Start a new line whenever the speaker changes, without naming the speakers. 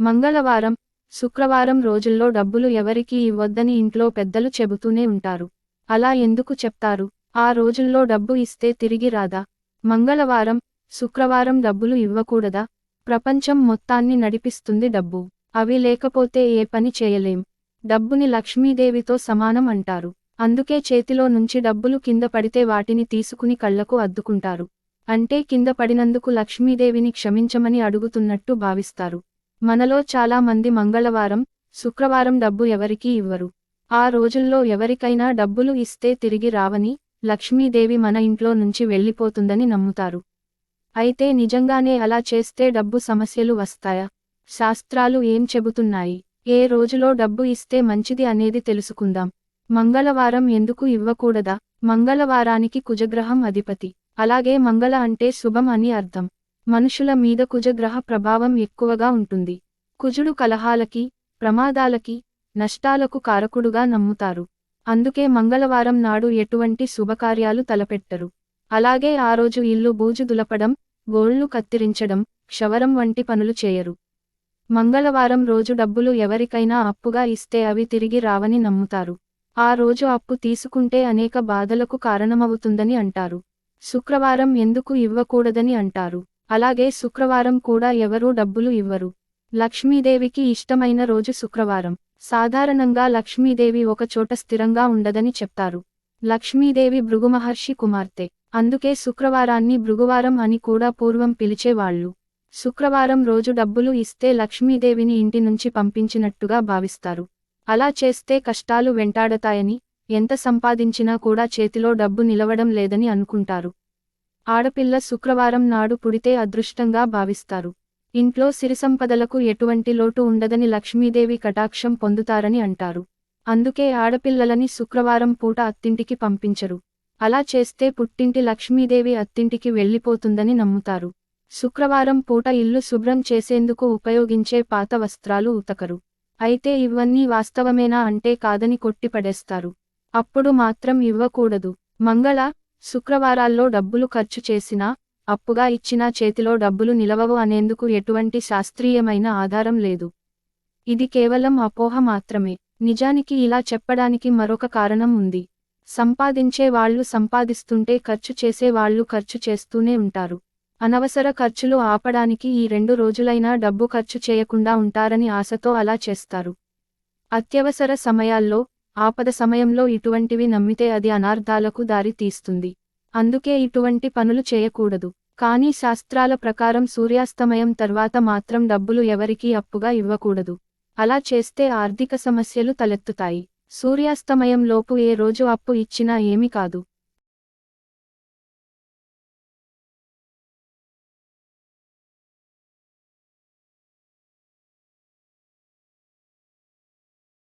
మంగళవారం శుక్రవారం రోజుల్లో డబ్బులు ఎవరికీ ఇవ్వద్దని ఇంట్లో పెద్దలు చెబుతూనే ఉంటారు. అలా ఎందుకు చెప్తారు? ఆ రోజుల్లో డబ్బు ఇస్తే తిరిగి రాదా? మంగళవారం శుక్రవారం డబ్బులు ఇవ్వకూడదా? ప్రపంచం మొత్తాన్ని నడిపిస్తుంది డబ్బు. అవి లేకపోతే ఏ పని చేయలేం. డబ్బుని లక్ష్మీదేవితో సమానం అంటారు. అందుకే చేతిలో నుంచి డబ్బులు కింద పడితే వాటిని తీసుకుని కళ్ళకు అద్దుకుంటారు. అంటే కింద పడినందుకు లక్ష్మీదేవిని క్షమించమని అడుగుతున్నట్టు భావిస్తారు. మనలో చాలా మంది మంగళవారం శుక్రవారం డబ్బు ఎవరికీ ఇవ్వరు. ఆ రోజుల్లో ఎవరికైనా డబ్బులు ఇస్తే తిరిగి రావని లక్ష్మీదేవి మన ఇంట్లో నుంచి వెళ్ళిపోతుందని నమ్ముతారు. అయితే నిజంగానే అలా చేస్తే డబ్బు సమస్యలు వస్తాయా? శాస్త్రాలు ఏం చెబుతున్నాయి? ఏ రోజులో డబ్బు ఇస్తే మంచిది అనేది తెలుసుకుందాం. మంగళవారం ఎందుకు ఇవ్వకూడదా? మంగళవారానికి కుజగ్రహం అధిపతి. అలాగే మంగళ అంటే శుభం అని అర్థం. మనుషుల మీద కుజగ్రహ ప్రభావం ఎక్కువగా ఉంటుంది. కుజుడు కలహాలకి ప్రమాదాలకి నష్టాలకు కారకుడుగా నమ్ముతారు. అందుకే మంగళవారం నాడు ఎటువంటి శుభకార్యాలు తలపెట్టరు. అలాగే ఆ రోజు ఇల్లు బూజు దులపడం గోళ్ళు కత్తిరించడం క్షవరం వంటి పనులు చేయరు. మంగళవారం రోజు డబ్బులు ఎవరికైనా అప్పుగా ఇస్తే అవి తిరిగి రావని నమ్ముతారు. ఆ రోజు అప్పు తీసుకుంటే అనేక బాధలకు కారణమవుతుందని అంటారు. శుక్రవారం ఎందుకు ఇవ్వకూడదని అంటారు. అలాగే శుక్రవారం కూడా ఎవరూ డబ్బులు ఇవ్వరు. లక్ష్మీదేవికి ఇష్టమైన రోజు శుక్రవారం. సాధారణంగా లక్ష్మీదేవి ఒక చోట స్థిరంగా ఉండదని చెప్తారు. లక్ష్మీదేవి భృగుమహర్షి కుమార్తె. అందుకే శుక్రవారాన్ని భృగువారం అని కూడా పూర్వం పిలిచేవాళ్ళు. శుక్రవారం రోజు డబ్బులు ఇస్తే లక్ష్మీదేవిని ఇంటి నుంచి పంపించినట్టుగా భావిస్తారు. అలా చేస్తే కష్టాలు వెంటాడతాయని ఎంత సంపాదించినా కూడా చేతిలో డబ్బు నిలవడం లేదని అనుకుంటారు. ఆడపిల్ల శుక్రవారం నాడు పుడితే అదృష్టంగా భావిస్తారు. ఇంట్లో సిరిసంపదలకు ఎటువంటి లోటు ఉండదని లక్ష్మీదేవి కటాక్షం పొందుతారని అంటారు. అందుకే ఆడపిల్లలని శుక్రవారం పూట అత్తింటికి పంపించరు. అలా చేస్తే పుట్టింటి లక్ష్మీదేవి అత్తింటికి వెళ్ళిపోతుందని నమ్ముతారు. శుక్రవారం పూట ఇల్లు శుభ్రం చేసేందుకు ఉపయోగించే పాత వస్త్రాలు ఉతకరు. అయితే ఇవన్నీ వాస్తవమేనా అంటే కాదని కొట్టిపడేస్తారు. అప్పుడు మాత్రం ఇవ్వకూడదు. మంగళ శుక్రవారాల్లో డబ్బులు ఖర్చు చేసినా అప్పుగా ఇచ్చినా చేతిలో డబ్బులు నిలవవు అనేందుకు ఎటువంటి శాస్త్రీయమైన ఆధారం లేదు. ఇది కేవలం అపోహ మాత్రమే. నిజానికి ఇలా చెప్పడానికి మరొక కారణం ఉంది. సంపాదించే వాళ్ళు సంపాదిస్తుంటే ఖర్చు చేసే వాళ్ళు ఖర్చు చేస్తూనే ఉంటారు. అనవసర ఖర్చులు ఆపడానికి ఈ రెండు రోజులైనా డబ్బు ఖర్చు చేయకుండా ఉంటారని ఆశతో అలా చేస్తారు. అత్యవసర సమయాల్లో ఆపద సమయంలో ఇటువంటివి నమ్మితే అది అనార్థాలకు దారి తీస్తుంది. అందుకే ఇటువంటి పనులు చేయకూడదు. కానీ శాస్త్రాల ప్రకారం సూర్యాస్తమయం తర్వాత మాత్రం డబ్బులు ఎవరికీ అప్పుగా ఇవ్వకూడదు. అలా చేస్తే ఆర్థిక సమస్యలు తలెత్తుతాయి. సూర్యాస్తమయంలోపు ఏ రోజు అప్పు ఇచ్చినా ఏమీ కాదు.